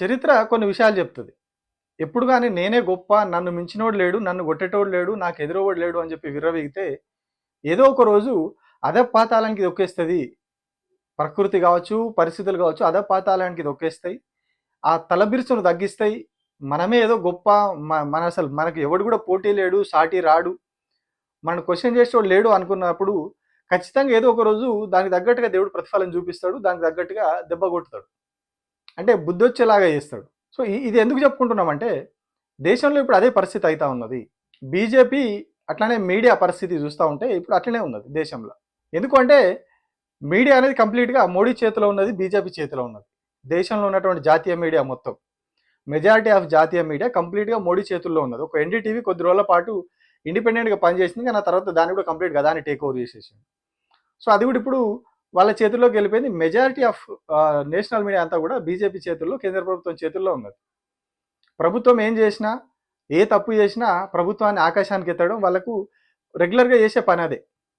చరిత్ర కొన్ని విషయాలు చెప్తుంది. ఎప్పుడు కానీ నేనే గొప్ప నన్ను మించినోడు లేడు నన్ను కొట్టేటోడు లేడు నాకు ఎదురోవాడు లేడు అని చెప్పి విర్రవీగితే ఏదో ఒక రోజు అధపాతాలానికి దొక్కేస్తుంది ప్రకృతి కావచ్చు పరిస్థితులు కావచ్చు అధపాతాలానికి దొక్కేస్తాయి ఆ తలబిరుసును తగ్గిస్తాయి. మనమే ఏదో గొప్ప మన అసలు మనకు ఎవడు కూడా పోటీ లేడు సాటి రాడు. మనం క్వశ్చన్ చేసేవాడు లేడు అనుకున్నప్పుడు ఖచ్చితంగా ఏదో ఒక రోజు దానికి తగ్గట్టుగా దేవుడు ప్రతిఫలం చూపిస్తాడు దానికి తగ్గట్టుగా దెబ్బ కొట్టుతాడు అంటే బుద్ధి వచ్చేలాగా చేస్తాడు. సో ఇది ఎందుకు చెప్పుకుంటున్నామంటే దేశంలో ఇప్పుడు అదే పరిస్థితి అవుతా ఉన్నది. బీజేపీ అట్లానే మీడియా పరిస్థితి చూస్తూ ఉంటే ఇప్పుడు అట్లనే ఉన్నది దేశంలో. ఎందుకంటే మీడియా అనేది కంప్లీట్గా మోడీ చేతిలో ఉన్నది బీజేపీ చేతిలో ఉన్నది. దేశంలో ఉన్నటువంటి జాతీయ మీడియా మొత్తం. మెజారిటీ ఆఫ్ జాతీయ మీడియా కంప్లీట్గా మోడీ చేతుల్లో ఉన్నది. ఒక ఎన్డీటీవీ కొద్ది రోజుల పాటు ఇండిపెండెంట్గా పనిచేసింది కానీ ఆ తర్వాత దాన్ని కూడా కంప్లీట్గా దాన్ని టేక్ ఓవర్ చేసేసింది. సో అది కూడా ఇప్పుడు వాళ్ళ చేతుల్లోకి వెళ్ళిపోయింది మెజారిటీ ఆఫ్ నేషనల్ మీడియా అంతా కూడా బీజేపీ చేతుల్లో కేంద్ర ప్రభుత్వం చేతుల్లో ఉన్నది. ప్రభుత్వం ఏం చేసినా ఏ తప్పు చేసినా ప్రభుత్వాన్ని ఆకాశానికి ఎత్తడం వాళ్ళకు రెగ్యులర్గా చేసే పని అదే.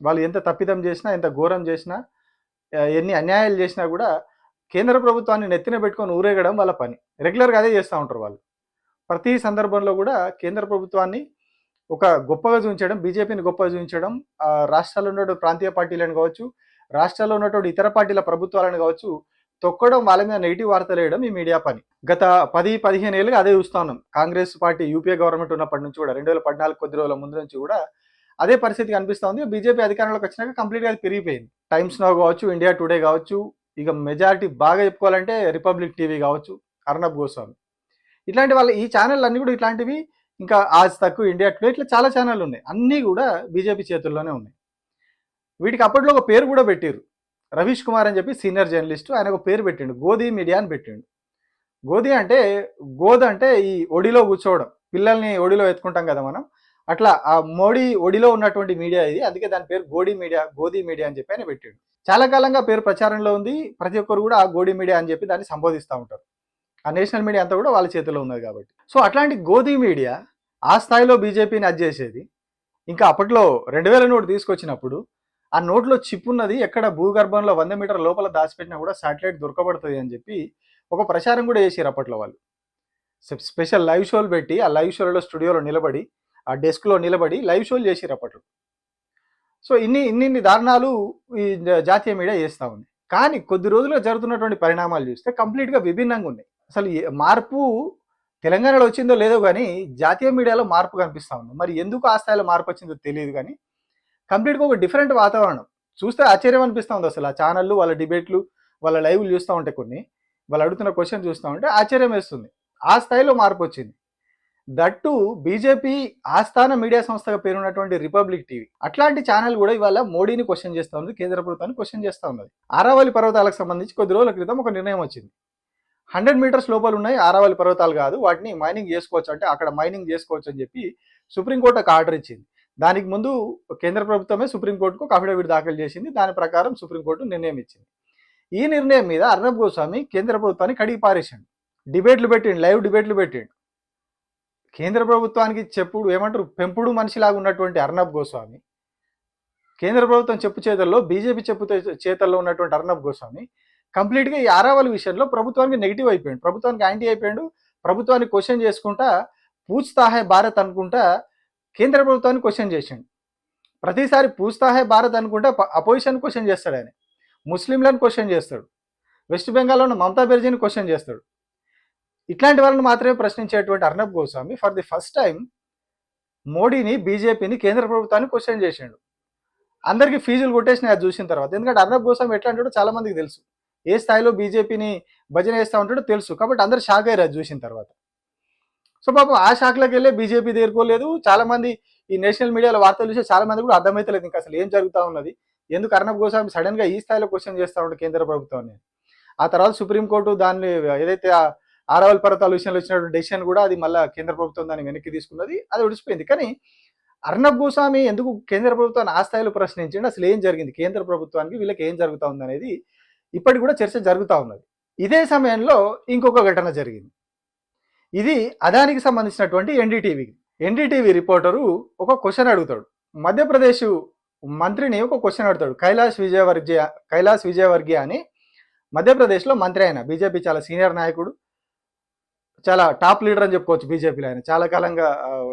వాళ్ళు ఎంత తప్పిదం చేసినా ఎంత ఘోరం చేసినా ఎన్ని అన్యాయాలు చేసినా కూడా కేంద్ర ప్రభుత్వాన్ని నెత్తిన పెట్టుకొని ఊరేగడం వాళ్ళ పని. రెగ్యులర్గా అదే చేస్తూ ఉంటారు వాళ్ళు. ప్రతి సందర్భంలో కూడా కేంద్ర ప్రభుత్వాన్ని ఒక గొప్పగా చూపించడం బీజేపీని గొప్పగా చూపించడం రాష్ట్రాల్లో ఉన్న ప్రాంతీయ పార్టీలను కావచ్చు రాష్ట్రాల్లో ఉన్నటువంటి ఇతర పార్టీల ప్రభుత్వాలను కావచ్చు తొక్కడం వాళ్ళ మీద నెగిటివ్ వార్తలు వేయడం ఈ మీడియా పని. గత పది పదిహేను ఏళ్ళుగా అదే చూస్తా ఉన్నాం. కాంగ్రెస్ పార్టీ యూపీఏ గవర్నమెంట్ ఉన్నప్పటి నుంచి కూడా రెండు వేల పద్నాలుగు కొద్ది రోజుల ముందు నుంచి కూడా అదే పరిస్థితి కనిపిస్తూ ఉంది. బీజేపీ అధికారంలోకి వచ్చినాక కంప్లీట్గా అది పెరిగిపోయింది. టైమ్స్ నో కావచ్చు ఇండియా టుడే కావచ్చు ఇక మెజారిటీ బాగా చెప్పుకోవాలంటే రిపబ్లిక్ టీవీ కావచ్చు అర్ణబ్ గోస్వామి. ఇట్లాంటి వాళ్ళ ఈ ఛానల్ అన్నీ కూడా ఇట్లాంటివి ఇంకా ఆజ్ తక్కువ ఇండియా టుడే ఇట్లా చాలా ఛానళ్ళు ఉన్నాయి. అన్నీ కూడా బీజేపీ చేతుల్లోనే ఉన్నాయి. వీటికి అప్పట్లో ఒక పేరు కూడా పెట్టారు రవీష్ కుమార్ అని చెప్పి సీనియర్ జర్నలిస్ట్ ఆయన ఒక పేరు పెట్టిండు. గోధి మీడియా అని పెట్టిండు. గోధి అంటే గోధ అంటే ఈ ఒడిలో కూర్చోవడం. పిల్లల్ని ఒడిలో ఎత్తుకుంటాం కదా మనం. అట్లా ఆ మోడీ ఒడిలో ఉన్నటువంటి మీడియా ఇది. అందుకే దాని పేరు గోడి మీడియా గోధి మీడియా అని చెప్పి ఆయన పెట్టాడు. చాలా కాలంగా పేరు ప్రచారంలో ఉంది. ప్రతి ఒక్కరు కూడా ఆ గోడి మీడియా అని చెప్పి దాన్ని సంబోధిస్తూ ఉంటారు. ఆ నేషనల్ మీడియా అంతా కూడా వాళ్ళ చేతిలో ఉన్నది కాబట్టి. సో అట్లాంటి గోధి మీడియా ఆ స్థాయిలో బీజేపీని అది చేసేది. ఇంకా అప్పట్లో రెండు వేల నోటు తీసుకొచ్చినప్పుడు ఆ నోట్లో చిప్ ఉన్నది ఎక్కడ భూగర్భంలో వంద మీటర్ లోపల దాచిపెట్టినా కూడా శాటిలైట్ దొరకబడుతుంది అని చెప్పి ఒక ప్రచారం కూడా చేసారు అప్పట్లో వాళ్ళు. స్పెషల్ లైవ్ షోలు పెట్టి ఆ లైవ్ షోలలో స్టూడియోలో నిలబడి ఆ డెస్క్లో నిలబడి లైవ్ షోలు చేసారు అప్పట్లో. సో ఇన్ని ఇన్ని ఇన్ని దారుణాలు ఈ జాతీయ మీడియా చేస్తూ ఉంది. కానీ కొద్ది రోజులుగా జరుగుతున్నటువంటి పరిణామాలు చూస్తే కంప్లీట్గా విభిన్నంగా ఉన్నాయి. అసలు మార్పు తెలంగాణలో వచ్చిందో లేదో కానీ జాతీయ మీడియాలో మార్పు కనిపిస్తూ ఉంది. మరి ఎందుకు ఆ స్థాయిలో మార్పు వచ్చిందో తెలియదు కానీ కంప్లీట్గా ఒక డిఫరెంట్ వాతావరణం. చూస్తే ఆశ్చర్యం అనిపిస్తూ ఉంది అసలు. ఆ ఛానళ్ళు వాళ్ళ డిబేట్లు వాళ్ళ లైవ్లు చూస్తూ ఉంటే కొన్ని వాళ్ళు అడుగుతున్న క్వశ్చన్ చూస్తూ ఉంటే ఆశ్చర్యం వేస్తుంది. ఆ స్థాయిలో మార్పు వచ్చింది. దట్టు బీజేపీ ఆస్థాన మీడియా సంస్థగా పేరున్నటువంటి రిపబ్లిక్ టీవీ. అట్లాంటి ఛానల్ కూడా ఇవాళ మోడీని క్వశ్చన్ చేస్తూ ఉంది కేంద్ర ప్రభుత్వాన్ని క్వశ్చన్ చేస్తూ ఉన్నది. ఆరావళి పర్వతాలకు సంబంధించి కొద్ది రోజుల క్రితం ఒక నిర్ణయం వచ్చింది. హండ్రెడ్ మీటర్స్ లోపల ఉన్నాయి ఆరావళి పర్వతాలు కాదు వాటిని మైనింగ్ చేసుకోవచ్చు అంటే అక్కడ మైనింగ్ చేసుకోవచ్చు అని చెప్పి సుప్రీంకోర్టు ఒక ఆర్డర్ ఇచ్చింది. దానికి ముందు కేంద్ర ప్రభుత్వమే సుప్రీంకోర్టుకు ఒక అఫిడవిట్ దాఖలు చేసింది. దాని ప్రకారం సుప్రీంకోర్టు నిర్ణయం ఇచ్చింది. ఈ నిర్ణయం మీద అర్నబ్ గోస్వామి కేంద్ర ప్రభుత్వాన్ని కడిగి పారేసిండు డిబేట్లు పెట్టిండు లైవ్ డిబేట్లు పెట్టిండు. కేంద్ర ప్రభుత్వానికి చెప్పుడు ఏమంటారు? పెంపుడు మనిషిలాగా ఉన్నటువంటి అర్నబ్ గోస్వామి కేంద్ర ప్రభుత్వం చెప్పు చేతల్లో బీజేపీ చెప్పు చేతల్లో ఉన్నటువంటి అర్నబ్ గోస్వామి కంప్లీట్గా ఈ ఆరావల్ విషయంలో ప్రభుత్వానికి నెగిటివ్ అయిపోయాడు. ప్రభుత్వానికి యాంటీ అయిపోయాడు. ప్రభుత్వాన్ని క్వశ్చన్ చేసుకుంటా పూచ్తాహే భారత్ అనుకుంటా కేంద్ర ప్రభుత్వాన్ని క్వశ్చన్ చేసిండు. ప్రతిసారి పూస్తాహే భారత్ అనుకుంటే అపోజిషన్ క్వశ్చన్ చేస్తాడు ఆయన. ముస్లింలను క్వశ్చన్ చేస్తాడు. వెస్ట్ బెంగాల్లో ఉన్న మమతా బెర్జీని క్వశ్చన్ చేస్తాడు. ఇట్లాంటి వాళ్ళని మాత్రమే ప్రశ్నించేటువంటి Arnab Goswami for the first time మోడీని బీజేపీని కేంద్ర ప్రభుత్వాన్ని క్వశ్చన్ చేసిండు. అందరికీ ఫీజులు కొట్టేసినాయి అది చూసిన తర్వాత. ఎందుకంటే అర్నబ్ గోస్వామి ఎట్లా అంటాడో చాలా మందికి తెలుసు. ఏ స్థాయిలో బీజేపీని భజన చేస్తూ ఉంటాడో తెలుసు. కాబట్టి అందరు షాక్ అయ్యారు అది చూసిన తర్వాత. సో పాపం ఆ షాక్లోకి వెళ్ళే బీజేపీ దేరుకోలేదు. చాలా మంది ఈ నేషనల్ మీడియాలో వార్తలు చూసి చాలా మంది కూడా అర్థమైతలేదు ఇంకా అసలు ఏం జరుగుతూ ఉన్నది. ఎందుకు అర్ణబ్ గోస్వామి సడన్గా ఈ స్థాయిలో క్వశ్చన్ చేస్తా ఉండే కేంద్ర ప్రభుత్వాన్ని? ఆ తర్వాత సుప్రీంకోర్టు దాన్ని ఏదైతే ఆ ఆరవల్ పర్వతాల విషయంలో వచ్చినటువంటి డెసిషన్ కూడా అది మళ్ళీ కేంద్ర ప్రభుత్వం దాన్ని వెనక్కి తీసుకున్నది. అది విడిచిపోయింది. కానీ అర్ణబ్ గోస్వామి ఎందుకు కేంద్ర ప్రభుత్వాన్ని ఆ స్థాయిలో ప్రశ్నించండి? అసలు ఏం జరిగింది? కేంద్ర ప్రభుత్వానికి వీళ్ళకి ఏం జరుగుతూ ఉంది అనేది ఇప్పటికి కూడా చర్చ జరుగుతూ ఉన్నది. ఇదే సమయంలో ఇంకొక ఘటన జరిగింది. ఇది అదానికి సంబంధించినటువంటి ఎన్డీటీవీకి ఎన్డీటీవీ రిపోర్టరు ఒక క్వశ్చన్ అడుగుతాడు. మధ్యప్రదేశ్ మంత్రిని ఒక క్వశ్చన్ అడుగుతాడు. కైలాష్ విజయవర్గీయ కైలాష్ విజయవర్గీయ అని మధ్యప్రదేశ్లో మంత్రి ఆయన. బీజేపీ చాలా సీనియర్ నాయకుడు. చాలా టాప్ లీడర్ అని చెప్పుకోవచ్చు బీజేపీలో ఆయన. చాలా కాలంగా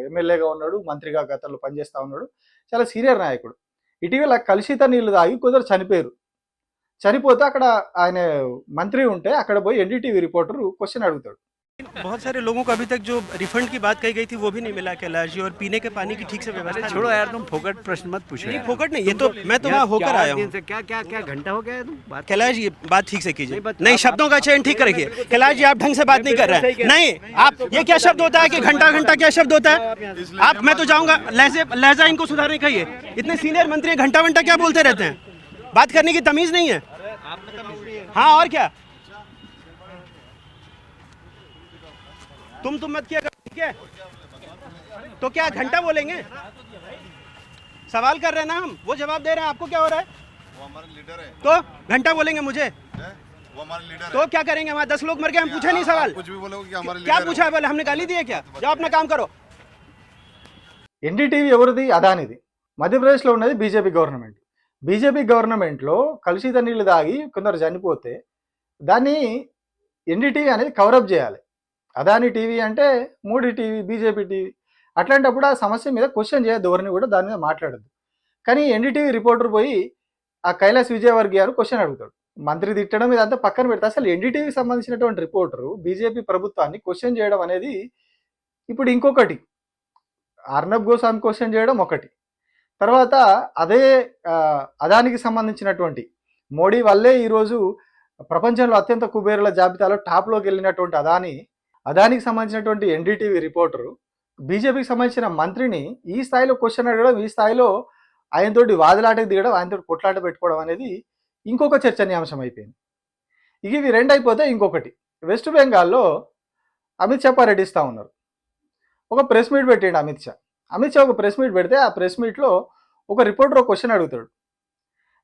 ఎమ్మెల్యేగా ఉన్నాడు. మంత్రిగా గతంలో పనిచేస్తూ ఉన్నాడు. చాలా సీనియర్ నాయకుడు. ఇటీవల కలుషిత నీళ్ళు తాగి కొందరు చనిపోయారు. చనిపోతే అక్కడ ఆయన మంత్రి ఉంటే అక్కడ పోయి ఎన్డీటీవీ రిపోర్టర్ క్వశ్చన్ అడుగుతాడు. बहुत सारे लोगों को अभी तक जो रिफंड की बात कही गई थी वो भी नहीं मिला कैलाश जी और पीने के पानी की ठीक से व्यवस्था छोड़ो यार तुम फोकट प्रश्न मत पूछो नहीं फोकट नहीं ये तो मैं तो वहाँ होकर आया हूँ। क्या क्या क्या घंटा हो गया तुम? कैलाश जी बात ठीक से कीजिए। नहीं, शब्दों का चयन ठीक रखिए कैलाश जी आप ढंग से बात नहीं कर रहे हैं। नहीं आप ये क्या शब्द होता है कि घंटा घंटा क्या शब्द होता है? आप मैं तो जाऊँगा लहजे लहजा इनको सुधारने कहिए इतने सीनियर मंत्री घंटा घंटा क्या बोलते रहते हैं? बात करने की तमीज नहीं है। हाँ और क्या? तुम तुम मत किया करो, ठीक है तो क्या घंटा बोलेंगे सवाल कर रहे हैं ना हम वो जवाब दे रहे हैं आपको क्या हो रहा है वो हमारे लीडर है तो घंटा बोलेंगे मुझे हैं? वो हमारे लीडर तो क्या करेंगे वहाँ दस लोग मर गए हम पूछे नहीं है सवाल आप कुछ भी बोलोगे कि हमारे क्या लीडर पूछा है बोले हमने गाली दी है क्या जाओ अपना काम करो ఎన్డీటీవీ ఎవరిది అదానిది మధ్యప్రదేశ్లో ఉన్నది బీజేపీ గవర్నమెంట్ బీజేపీ గవర్నమెంట్లో కలుషిత నీళ్లు తాగి కొందరు చనిపోతే దాన్ని ఎన్డీటీవీ అనేది కవరప్ చేయాలి అదాని టీవీ అంటే మోడీ టీవీ బీజేపీ టీవీ. అట్లాంటప్పుడు ఆ సమస్య మీద క్వశ్చన్ చేయొద్దు ఎవరిని కూడా దాని మీద మాట్లాడద్దు. కానీ ఎన్డీటీవీ రిపోర్టర్ పోయి ఆ కైలాస్ విజయవర్గి గారు క్వశ్చన్ అడుగుతాడు. మంత్రి తిట్టడం ఇదంతా పక్కన పెడితే అసలు ఎన్డీటీవీకి సంబంధించినటువంటి రిపోర్టరు బీజేపీ ప్రభుత్వాన్ని క్వశ్చన్ చేయడం అనేది ఇప్పుడు ఇంకొకటి. అర్నబ్ గోస్వామి క్వశ్చన్ చేయడం ఒకటి. తర్వాత అదే అదానికి సంబంధించినటువంటి మోడీ వల్లే ఈరోజు ప్రపంచంలో అత్యంత కుబేరుల జాబితాలో టాప్లోకి వెళ్ళినటువంటి అదాని అదానికి సంబంధించినటువంటి ఎన్డీటీవీ రిపోర్టరు బీజేపీకి సంబంధించిన మంత్రిని ఈ స్థాయిలో క్వశ్చన్ అడగడం ఈ స్థాయిలో ఆయనతోటి వాదిలాటకు దిగడం ఆయనతోటి కొట్లాట పెట్టుకోవడం అనేది ఇంకొక చర్చనీయాంశం అయిపోయింది. ఇక ఇవి రెండు అయిపోతే ఇంకొకటి వెస్ట్ బెంగాల్లో అమిత్ షా పర్యటిస్తూ ఉన్నారు. ఒక ప్రెస్ మీట్ పెట్టిండు అమిత్ షా. అమిత్ షా ఒక ప్రెస్ మీట్ పెడితే ఆ ప్రెస్ మీట్లో ఒక రిపోర్టర్ ఒక క్వశ్చన్ అడుగుతాడు.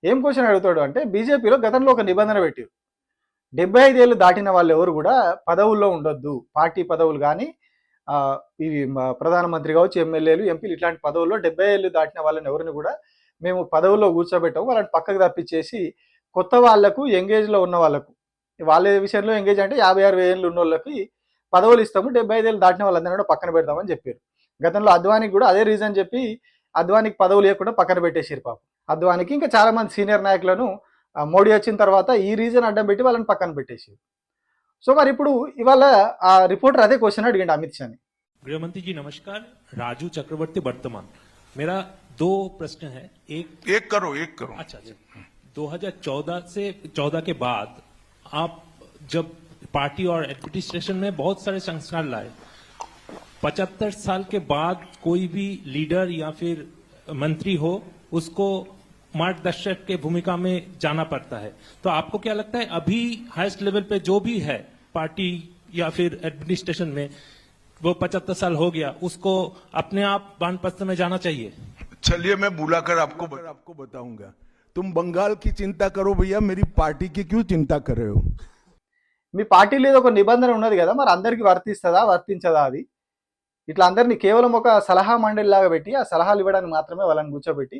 ఏం క్వశ్చన్ అడుగుతాడు అంటే బీజేపీలో గతంలో ఒక నిబంధన పెట్టారు. డెబ్బై ఐదేళ్ళు దాటిన వాళ్ళు ఎవరు కూడా పదవుల్లో ఉండొద్దు. పార్టీ పదవులు కానీ ఇవి ప్రధానమంత్రి కావచ్చు ఎమ్మెల్యేలు ఎంపీలు ఇట్లాంటి పదవుల్లో డెబ్బై ఏళ్ళు దాటిన వాళ్ళని ఎవరిని కూడా మేము పదవుల్లో కూర్చోబెట్టాము. వాళ్ళని పక్కకు తప్పించేసి కొత్త వాళ్ళకు ఎంగేజ్లో ఉన్న వాళ్ళకు వాళ్ళ విషయంలో ఎంగేజ్ అంటే యాభై ఆరు ఏళ్ళు ఉన్న వాళ్ళకి పదవులు ఇస్తాము. డెబ్బై ఐదేళ్ళు దాటిన వాళ్ళందరినీ కూడా పక్కన పెడతామని చెప్పారు. గతంలో అద్వానికి కూడా అదే రీజన్ చెప్పి అద్వానికి పదవులు లేకుండా పక్కన పెట్టేసారు పాపం. అద్వానికి ఇంకా చాలామంది సీనియర్ నాయకులను మోడీ వచ్చిన తర్వాత ఈ రీజన్ అడ్డం పెట్టి వాళ్ళని పక్కన పెట్టేసారు సో మరి ఇప్పుడు ఇవాళ ఆ రిపోర్టర్ అదే క్వశ్చన్ అడిగిండు అమిత్ షాని गृहमंत्री जी नमस्कार राजू चक्रवर्ती वर्तमान मेरा दो प्रश्न है एक एक करो एक करो अच्छा अच्छा 2014 से 14 के बाद आप जब पार्टी और एडमिनिस्ट्रेशन में बहुत सारे संस्कार लाए पचहत्तर साल के बाद कोई भी लीडर या फिर मंत्री हो उसको मार्गदर्शक के भूमिका में जाना पड़ता है तो आपको क्या लगता है अभी हाईएस्ट लेवल पे जो भी है पार्टी या फिर एडमिनिस्ट्रेशन में वो पचहत्तर साल हो गया उसको अपने आप वानप्रस्थ में जाना चाहिए चलिए मैं बुलाकर आपको आपको बताऊंगा तुम बंगाल की चिंता करो भैया मेरी पार्टी की क्यों चिंता कर रहे हो మీ పార్టీ లేదు ఒక నిబంధన ఉన్నది కదా మరి అందరికి వర్తిస్తుందా వర్తించదా అది ఇట్లా అందరినీ కేవలం ఒక సలహా మండలి లాగా పెట్టి ఆ సలహాలు ఇవ్వడానికి మాత్రమే వాళ్ళని కూర్చోబెట్టి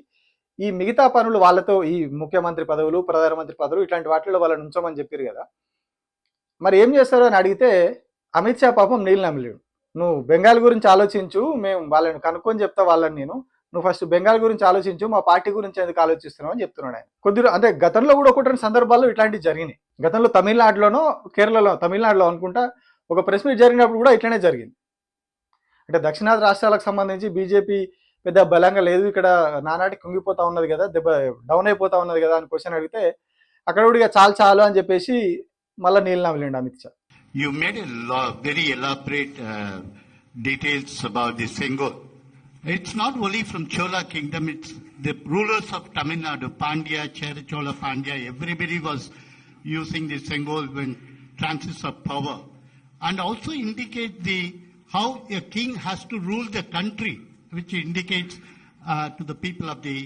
ఈ మిగతా పనులు వాళ్ళతో ఈ ముఖ్యమంత్రి పదవులు ప్రధానమంత్రి పదవులు ఇట్లాంటి వాటిలో వాళ్ళని ఉంచమని చెప్పారు కదా. మరి ఏం చేస్తారు అని అడిగితే అమిత్ షా పాపం నీళ్ళు నమ్మలేడు నువ్వు బెంగాల్ గురించి ఆలోచించు మేము వాళ్ళని కనుక్కొని చెప్తా వాళ్ళని నేను. నువ్వు ఫస్ట్ బెంగాల్ గురించి ఆలోచించు మా పార్టీ గురించి ఎందుకు ఆలోచిస్తున్నావు అని చెప్తున్నాడు ఆయన. కొద్దిగా అంటే గతంలో కూడా ఒకటి రెండు సందర్భాల్లో ఇట్లాంటివి జరిగినాయి. గతంలో తమిళనాడులోనో కేరళలో తమిళనాడులో అనుకుంటా ఒక ప్రెస్ మీట్ జరిగినప్పుడు కూడా ఇట్లనే జరిగింది. అంటే దక్షిణాది రాష్ట్రాలకు సంబంధించి బీజేపీ పెద్ద బలంగా లేదు ఇక్కడ నానాటి కుంగిపోతా ఉన్నది కదా దెబ్బ డౌన్ అయిపోతా ఉన్నది కదా అని క్వశ్చన్ అడిగితే అక్కడ కూడా చాలు చాలు అని చెప్పేసి మళ్ళీ నీళ్ళు వెళ్ళండి Amit Shah. You made very elaborate details about the Sengol it's not only from Chola kingdom it's the rulers of Tamil Nadu Pandya Chera Chola Pandya everybody was using the Sengol in transition of power and also indicate the how a king has to rule the country which indicates uh, to the people of the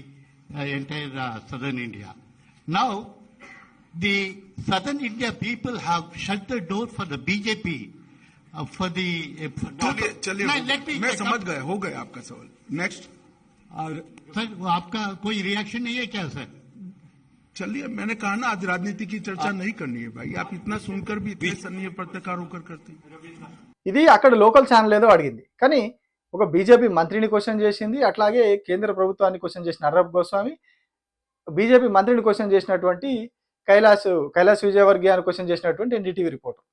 uh, entire uh, southern India. Now, the southern India people have shut the door for the BJP uh, for the. Uh, for चलिए चलिए No, हो let me गया। मैं check समझ up. गया हो गया आपका सवाल नेक्स्ट और सर वो आपका कोई रिएक्शन नहीं है क्या सर चलिए मैंने कहा ना आज राजनीति की चर्चा नहीं करनी है भाई आप इतना सुनकर भी इतने सन्नीय पत्रकार होकर करते हैं ఇది అక్కడ లోకల్ ఛానల్ ఏదో అడిగింది కానీ ఒక బీజేపీ మంత్రిని క్వశ్చన్ చేసింది. అట్లాగే కేంద్ర ప్రభుత్వాన్ని క్వశ్చన్ చేసిన అర్రబ్ గోస్వామి బీజేపీ మంత్రిని క్వశ్చన్ చేసినటువంటి కైలాస్ కైలాస్ విజయవర్గీయాన్ని క్వశ్చన్ చేసినటువంటి ఎన్డీటీవీ రిపోర్టర్.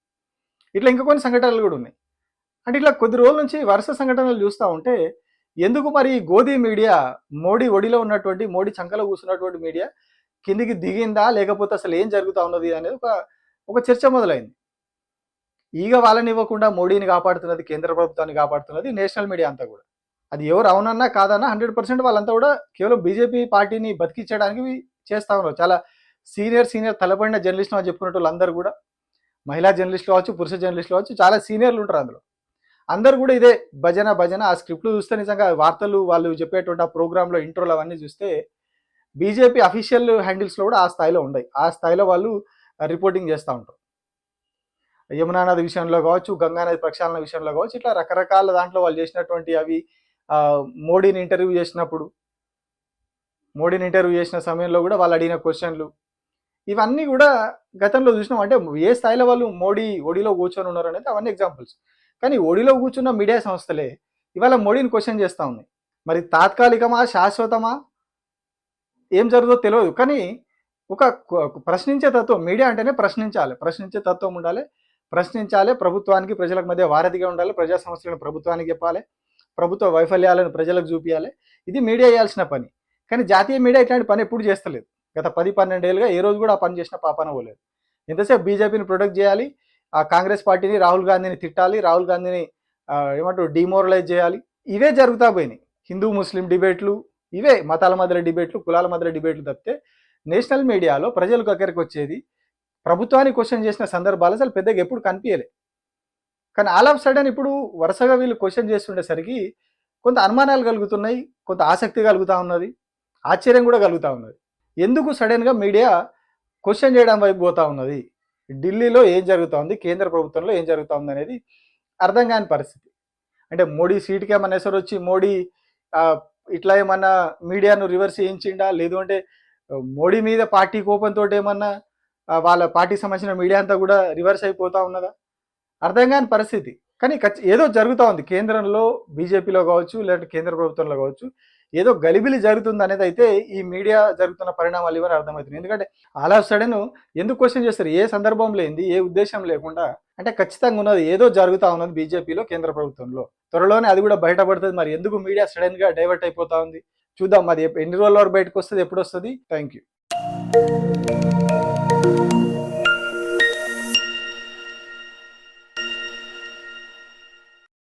ఇట్లా ఇంకా కొన్ని సంఘటనలు కూడా ఉన్నాయి. అంటే ఇట్లా కొద్ది రోజుల నుంచి వరుస సంఘటనలు చూస్తూ ఉంటే ఎందుకు మరి గోధీ మీడియా మోడీ ఒడిలో ఉన్నటువంటి మోడీ చంకలో కూర్చున్నటువంటి మీడియా కిందికి దిగిందా లేకపోతే అసలు ఏం జరుగుతూ ఉన్నది అనేది ఒక ఒక చర్చ మొదలైంది. ఈగ వాళ్ళని ఇవ్వకుండా మోడీని కాపాడుతున్నది కేంద్ర ప్రభుత్వాన్ని కాపాడుతున్నది నేషనల్ మీడియా అంతా కూడా. అది ఎవరు అవునన్నా కాదన్నా హండ్రెడ్ పర్సెంట్ వాళ్ళంతా కూడా కేవలం బీజేపీ పార్టీని బతికించడానికి చేస్తా ఉన్నారు. చాలా సీనియర్ సీనియర్ తలపడిన జర్నలిస్టులు అని చెప్పుకున్నట్టు వాళ్ళందరూ కూడా మహిళా జర్నలిస్టులు కావచ్చు పురుష జర్నలిస్టులు కావచ్చు చాలా సీనియర్లు ఉంటారు అందులో. అందరు కూడా ఇదే భజన భజన ఆ స్క్రిప్ట్లు చూస్తే నిజంగా వార్తలు వాళ్ళు చెప్పేటువంటి ఆ ప్రోగ్రాంలో ఇంట్రోలు అవన్నీ చూస్తే బీజేపీ అఫీషియల్ హ్యాండిల్స్లో కూడా ఆ స్థాయిలో ఉన్నాయి ఆ స్థాయిలో వాళ్ళు రిపోర్టింగ్ చేస్తూ ఉంటారు. యమునా నది విషయంలో కావచ్చు గంగా నది ప్రక్షాళన విషయంలో కావచ్చు ఇట్లా రకరకాల దాంట్లో వాళ్ళు చేసినటువంటి అవి మోడీని ఇంటర్వ్యూ చేసినప్పుడు మోడీని ఇంటర్వ్యూ చేసిన సమయంలో కూడా వాళ్ళు అడిగిన క్వశ్చన్లు ఇవన్నీ కూడా గతంలో చూసినాం. అంటే ఏ స్థాయిలో వాళ్ళు మోడీ ఒడిలో కూర్చొని ఉన్నారు అనేది అవన్నీ ఎగ్జాంపుల్స్ కానీ ఒడిలో కూర్చున్న మీడియా సంస్థలే ఇవాళ మోడీని క్వశ్చన్ చేస్తూ ఉన్నాయి మరి తాత్కాలికమా శాశ్వతమా? ఏం జరుగుతుందో తెలియదు. కానీ ఒక ప్రశ్నించే తత్వం మీడియా అంటేనే ప్రశ్నించాలి. ప్రశ్నించే తత్వం ఉండాలి. ప్రశ్నించాలి. ప్రభుత్వానికి ప్రజలకు మధ్య వారధిగా ఉండాలి. ప్రజా సమస్యలను ప్రభుత్వానికి చెప్పాలి. ప్రభుత్వ వైఫల్యాలను ప్రజలకు చూపించాలి ఇది మీడియా చేయాల్సిన పని. కానీ జాతీయ మీడియా ఇట్లాంటి పని ఎప్పుడు చేస్తలేదు. గత పది పన్నెండేళ్ళుగా ఏ రోజు కూడా ఆ పని చేసిన పాపన పోలేదు. ఎంతసేపు బీజేపీని ప్రొటెక్ట్ చేయాలి? ఆ కాంగ్రెస్ పార్టీని రాహుల్ గాంధీని తిట్టాలి? రాహుల్ గాంధీని ఏమంటారు డిమోరలైజ్ చేయాలి? ఇవే జరుగుతా పోయినాయి. హిందూ ముస్లిం డిబేట్లు ఇవే మతాల మధ్య డిబేట్లు కులాల మధ్య డిబేట్లు తప్పితే నేషనల్ మీడియాలో ప్రజలకు దగ్గరికి వచ్చేది ప్రభుత్వాన్ని క్వశ్చన్ చేసిన సందర్భాలు అసలు పెద్దగా ఎప్పుడు కనిపించలే. కానీ ఆల్ ఆఫ్ సడన్ ఇప్పుడు వరుసగా వీళ్ళు క్వశ్చన్ చేస్తుండేసరికి కొంత అనుమానాలు కలుగుతున్నాయి కొంత ఆసక్తి కలుగుతూ ఉన్నది ఆశ్చర్యం కూడా కలుగుతూ ఉన్నది. ఎందుకు సడన్గా మీడియా క్వశ్చన్ చేయడం వైపు పోతా ఉన్నది? ఢిల్లీలో ఏం జరుగుతూ ఉంది? కేంద్ర ప్రభుత్వంలో ఏం జరుగుతూ ఉంది అనేది అర్థం కాని పరిస్థితి. అంటే మోడీ సీట్కి ఏమన్నా ఎసరు వచ్చి మోడీ ఇట్లా ఏమన్నా మీడియాను రివర్స్ చేయించిండా? లేదు అంటే మోడీ మీద పార్టీ కోపంతో ఏమన్నా వాళ్ళ పార్టీకి సంబంధించిన మీడియా అంతా కూడా రివర్స్ అయిపోతా ఉన్నదా? అర్థం కాని పరిస్థితి. కానీ ఖచ్చి- ఏదో జరుగుతూ ఉంది. కేంద్రంలో బీజేపీలో కావచ్చు లేదంటే కేంద్ర ప్రభుత్వంలో కావచ్చు ఏదో గలిబిలి జరుగుతుంది అనేది అయితే ఈ మీడియా జరుగుతున్న పరిణామాలు ఇవన్నీ అర్థమవుతుంది ఎందుకంటే అలా ఆఫ్ సడన్ ఎందుకు క్వశ్చన్ చేస్తారు? ఏ సందర్భం లేనిది ఏ ఉద్దేశం లేకుండా అంటే ఖచ్చితంగా ఉన్నది ఏదో జరుగుతా ఉన్నది బీజేపీలో కేంద్ర ప్రభుత్వంలో. త్వరలోనే అది కూడా బయటపడుతుంది. మరి ఎందుకు మీడియా సడన్గా డైవర్ట్ అయిపోతా ఉంది? చూద్దాం. మరి ఎన్ని రోజుల వరకు బయటకు వస్తుంది? ఎప్పుడు వస్తుంది? Thank you